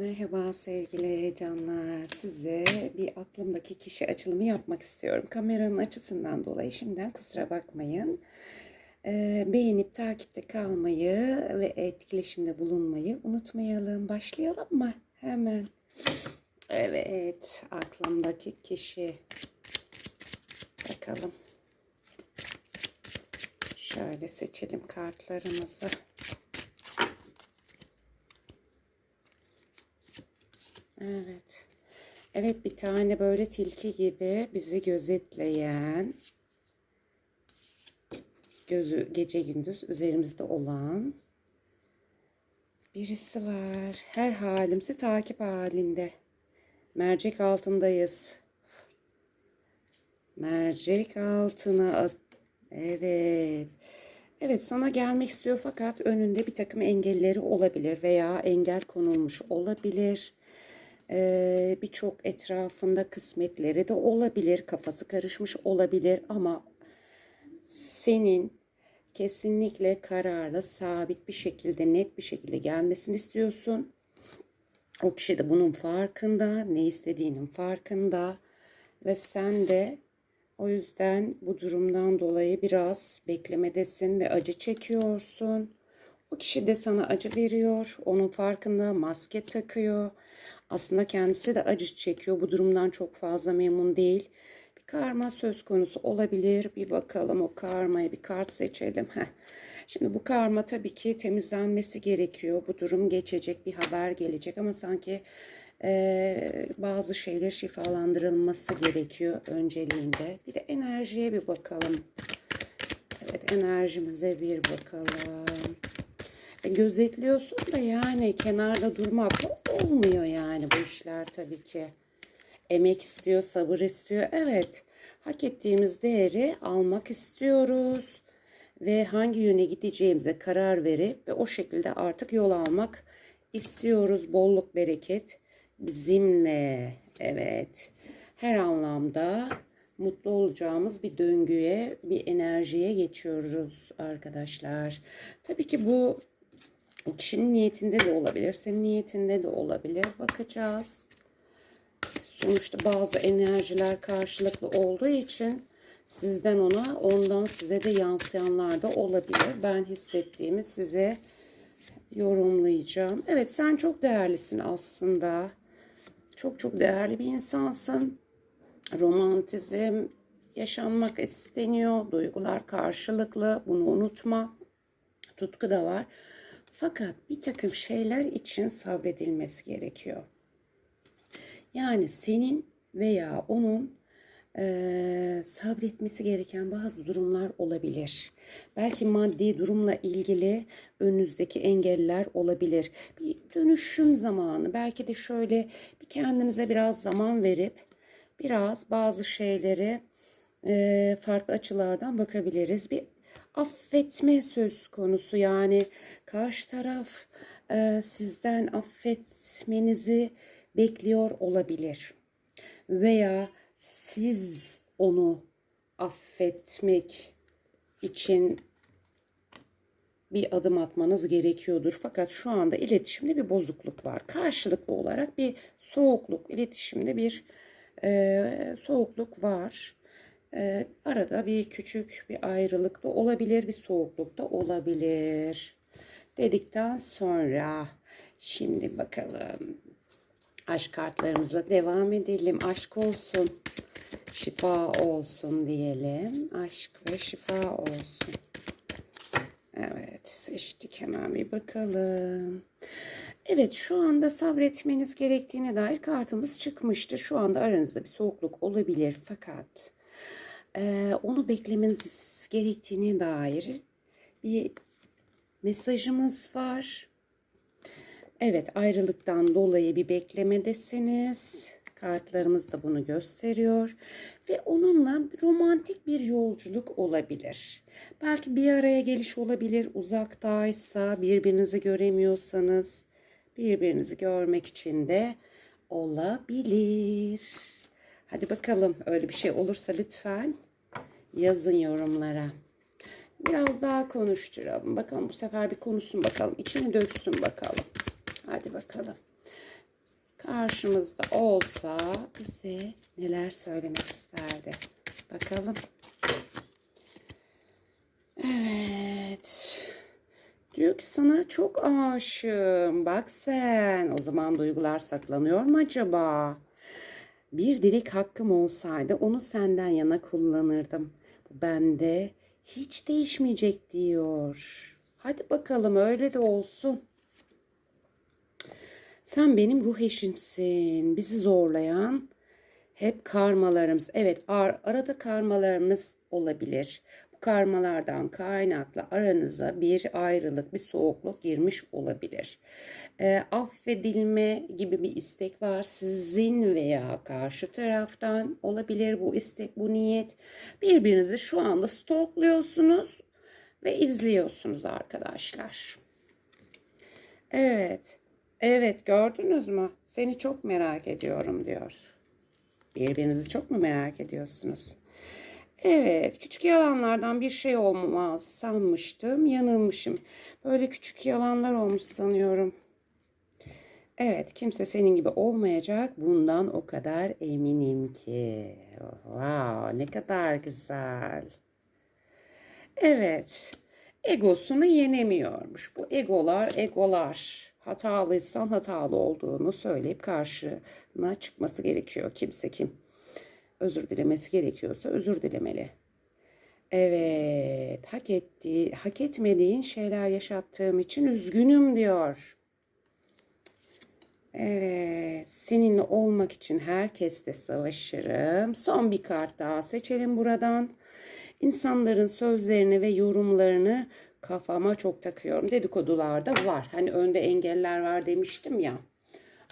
Merhaba sevgili canlar. Size bir aklımdaki kişi açılımı yapmak istiyorum. Kameranın açısından dolayı şimdiden kusura bakmayın. Ee, beğenip takipte kalmayı ve etkileşimde bulunmayı unutmayalım. Başlayalım mı? Hemen. Evet, aklımdaki kişi. Bakalım. Şöyle seçelim kartlarımızı. Evet. Evet bir tane böyle tilki gibi bizi gözetleyen gözü gece gündüz üzerimizde olan birisi var. Her halimizi takip halinde. Mercek altındayız. Mercek altına at- Evet. Evet sana gelmek istiyor fakat önünde bir takım engelleri olabilir veya engel konulmuş olabilir. Ee, Birçok etrafında kısmetleri de olabilir, kafası karışmış olabilir ama senin kesinlikle kararlı, sabit bir şekilde, net bir şekilde gelmesini istiyorsun. O kişi de bunun farkında, ne istediğinin farkında ve sen de o yüzden bu durumdan dolayı biraz beklemedesin ve acı çekiyorsun. O kişi de sana acı veriyor. Onun farkında maske takıyor. Aslında kendisi de acı çekiyor. Bu durumdan çok fazla memnun değil. Bir karma söz konusu olabilir. Bir bakalım o karmaya bir kart seçelim. Heh. Şimdi bu karma tabii ki temizlenmesi gerekiyor. Bu durum geçecek, bir haber gelecek ama sanki eee, bazı şeyler şifalandırılması gerekiyor önceliğinde. Bir de enerjiye bir bakalım. Evet enerjimize bir bakalım. Gözetliyorsun da yani kenarda durmak olmuyor yani bu işler tabii ki. Emek istiyor, sabır istiyor. Evet, hak ettiğimiz değeri almak istiyoruz ve hangi yöne gideceğimize karar verip ve o şekilde artık yol almak istiyoruz. Bolluk, bereket bizimle. Evet. Her anlamda mutlu olacağımız bir döngüye, bir enerjiye geçiyoruz arkadaşlar. Tabii ki bu o kişinin niyetinde de olabilir, senin niyetinde de olabilir. Bakacağız. Sonuçta bazı enerjiler karşılıklı olduğu için sizden ona, ondan size de yansıyanlar da olabilir. Ben hissettiğimi size yorumlayacağım. Evet sen çok değerlisin aslında. Çok çok değerli bir insansın. Romantizm yaşanmak isteniyor. Duygular karşılıklı. Bunu unutma. Tutku da var. Fakat bir takım şeyler için sabredilmesi gerekiyor. Yani senin veya onun eee, sabretmesi gereken bazı durumlar olabilir. Belki maddi durumla ilgili önünüzdeki engeller olabilir. Bir dönüşüm zamanı. Belki de şöyle bir kendinize biraz zaman verip biraz bazı şeyleri eee, farklı açılardan bakabiliriz. Bir affetme söz konusu yani karşı taraf eee, sizden affetmenizi bekliyor olabilir veya siz onu affetmek için bir adım atmanız gerekiyordur. Fakat şu anda iletişimde bir bozukluk var. Karşılıklı olarak bir soğukluk, iletişimde bir e, soğukluk var. E, arada bir küçük bir ayrılık da olabilir, bir soğukluk da olabilir. Dedikten sonra şimdi bakalım aşk kartlarımızla devam edelim. Aşk olsun, şifa olsun diyelim. Aşk ve şifa olsun. Evet seçtik hemen bir bakalım. Evet şu anda sabretmeniz gerektiğine dair kartımız çıkmıştır. Şu anda aranızda bir soğukluk olabilir fakat onu beklemeniz gerektiğine dair bir mesajımız var. Evet ayrılıktan dolayı bir beklemedesiniz. Kartlarımız da bunu gösteriyor. Ve onunla romantik bir yolculuk olabilir. Belki bir araya geliş olabilir. Uzaktaysa birbirinizi göremiyorsanız birbirinizi görmek için de olabilir. Hadi bakalım öyle bir şey olursa lütfen yazın yorumlara. Biraz daha konuşturalım. Bakalım bu sefer bir konuşsun bakalım. İçini döksün bakalım. Hadi bakalım. karşımızda olsa bize neler söylemek isterdi? Bakalım. Evet. Diyor ki sana çok aşığım. Bak sen. O zaman duygular saklanıyor mu acaba? Bir dilek hakkım olsaydı onu senden yana kullanırdım. Bu bende hiç değişmeyecek diyor. Hadi bakalım öyle de olsun. Sen benim ruh eşimsin. Bizi zorlayan hep karmalarımız. Evet ar- arada karmalarımız olabilir. Karmalardan kaynaklı aranıza bir ayrılık, bir soğukluk girmiş olabilir. Ee, affedilme gibi bir istek var. Sizin veya karşı taraftan olabilir bu istek, bu niyet. Birbirinizi şu anda stalkluyorsunuz ve izliyorsunuz arkadaşlar. Evet. Evet gördünüz mü? Seni çok merak ediyorum diyor. Birbirinizi çok mu merak ediyorsunuz? Evet, küçük yalanlardan bir şey olmaz sanmıştım. Yanılmışım. Böyle küçük yalanlar olmuş sanıyorum. Evet, kimse senin gibi olmayacak. Bundan o kadar eminim ki. Wow, ne kadar güzel. Evet, egosunu yenemiyormuş. Bu egolar, egolar. Hatalıysan hatalı olduğunu söyleyip karşına çıkması gerekiyor. Kimse kim özür dilemesi gerekiyorsa özür dilemeli. Evet, hak ettiği, hak etmediğin şeyler yaşattığım için üzgünüm diyor. Evet, seninle olmak için herkesle savaşırım. Son bir kart daha seçelim buradan. İnsanların sözlerini ve yorumlarını kafama çok takıyorum. Dedikodularda var. Hani önde engeller var demiştim ya.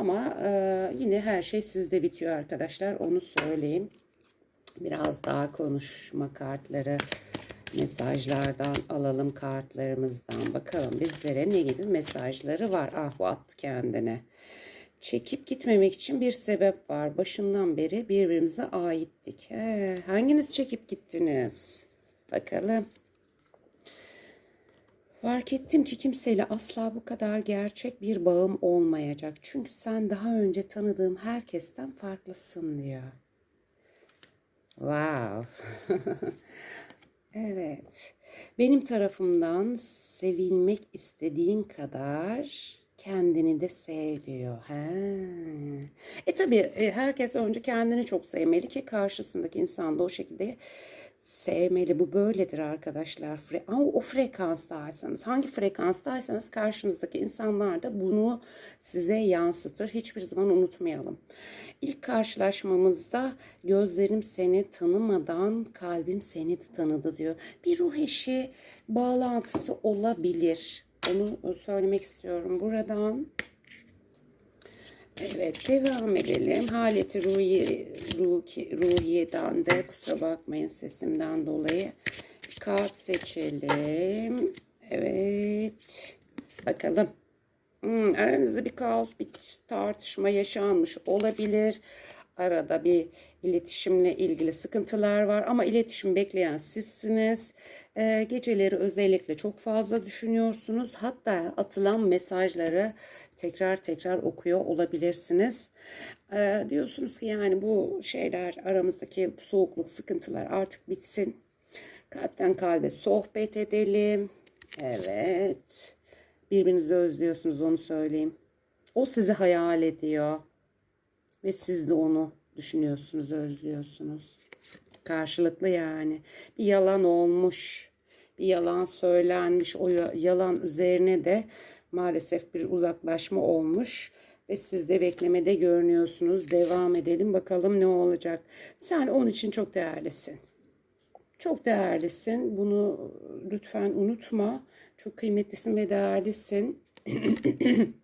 Ama e, yine her şey sizde bitiyor arkadaşlar. Onu söyleyeyim. Biraz daha konuşma kartları mesajlardan alalım kartlarımızdan. Bakalım bizlere ne gibi mesajları var. Ah bu attı kendine. Çekip gitmemek için bir sebep var. Başından beri birbirimize aittik. He, hanginiz çekip gittiniz? Bakalım. Fark ettim ki kimseyle asla bu kadar gerçek bir bağım olmayacak. Çünkü sen daha önce tanıdığım herkesten farklısın diyor. Wow. evet. Benim tarafımdan sevilmek istediğin kadar kendini de sev diyor. He. E tabii herkes önce kendini çok sevmeli ki karşısındaki insan da o şekilde sevmeli. Bu böyledir arkadaşlar. Fre Ama o frekanstaysanız, hangi frekanstaysanız karşınızdaki insanlar da bunu size yansıtır. Hiçbir zaman unutmayalım. İlk karşılaşmamızda gözlerim seni tanımadan kalbim seni tanıdı diyor. Bir ruh eşi bağlantısı olabilir. Onu söylemek istiyorum buradan. Evet devam edelim. Haleti ruhi, ruhi, ruhiyeden de kusura bakmayın sesimden dolayı. Kart seçelim. Evet. Bakalım. Hmm, aranızda bir kaos, bir tartışma yaşanmış olabilir. Arada bir iletişimle ilgili sıkıntılar var ama iletişim bekleyen sizsiniz. Ee, geceleri özellikle çok fazla düşünüyorsunuz. Hatta atılan mesajları tekrar tekrar okuyor olabilirsiniz. Ee, diyorsunuz ki yani bu şeyler aramızdaki soğukluk, sıkıntılar artık bitsin. Kalpten kalbe sohbet edelim. Evet. Birbirinizi özlüyorsunuz onu söyleyeyim. O sizi hayal ediyor. Ve siz de onu düşünüyorsunuz, özlüyorsunuz. Karşılıklı yani. Bir yalan olmuş. Bir yalan söylenmiş. O yalan üzerine de maalesef bir uzaklaşma olmuş. Ve siz de beklemede görünüyorsunuz. Devam edelim bakalım ne olacak. Sen onun için çok değerlisin. Çok değerlisin. Bunu lütfen unutma. Çok kıymetlisin ve değerlisin.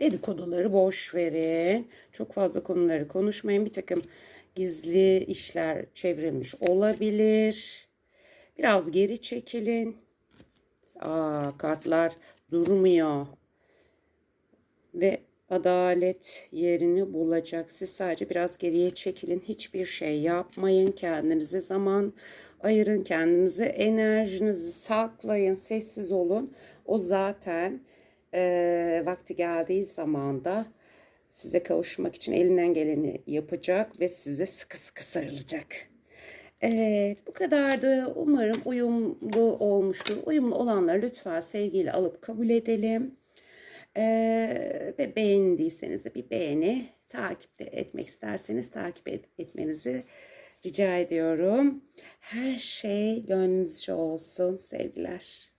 Dedikoduları boş verin. Çok fazla konuları konuşmayın. Bir takım gizli işler çevrilmiş olabilir. Biraz geri çekilin. Aa, kartlar durmuyor. Ve adalet yerini bulacak. Siz sadece biraz geriye çekilin. Hiçbir şey yapmayın. Kendinize zaman ayırın. Kendinize enerjinizi saklayın. Sessiz olun. O zaten e, vakti geldiği zaman da size kavuşmak için elinden geleni yapacak ve size sıkı sıkı sarılacak. Evet, bu kadardı. Umarım uyumlu olmuştur. Uyumlu olanları lütfen sevgiyle alıp kabul edelim. Ee, ve beğendiyseniz de bir beğeni, takip de etmek isterseniz takip et- etmenizi rica ediyorum. Her şey gönlünüzce olsun sevgiler.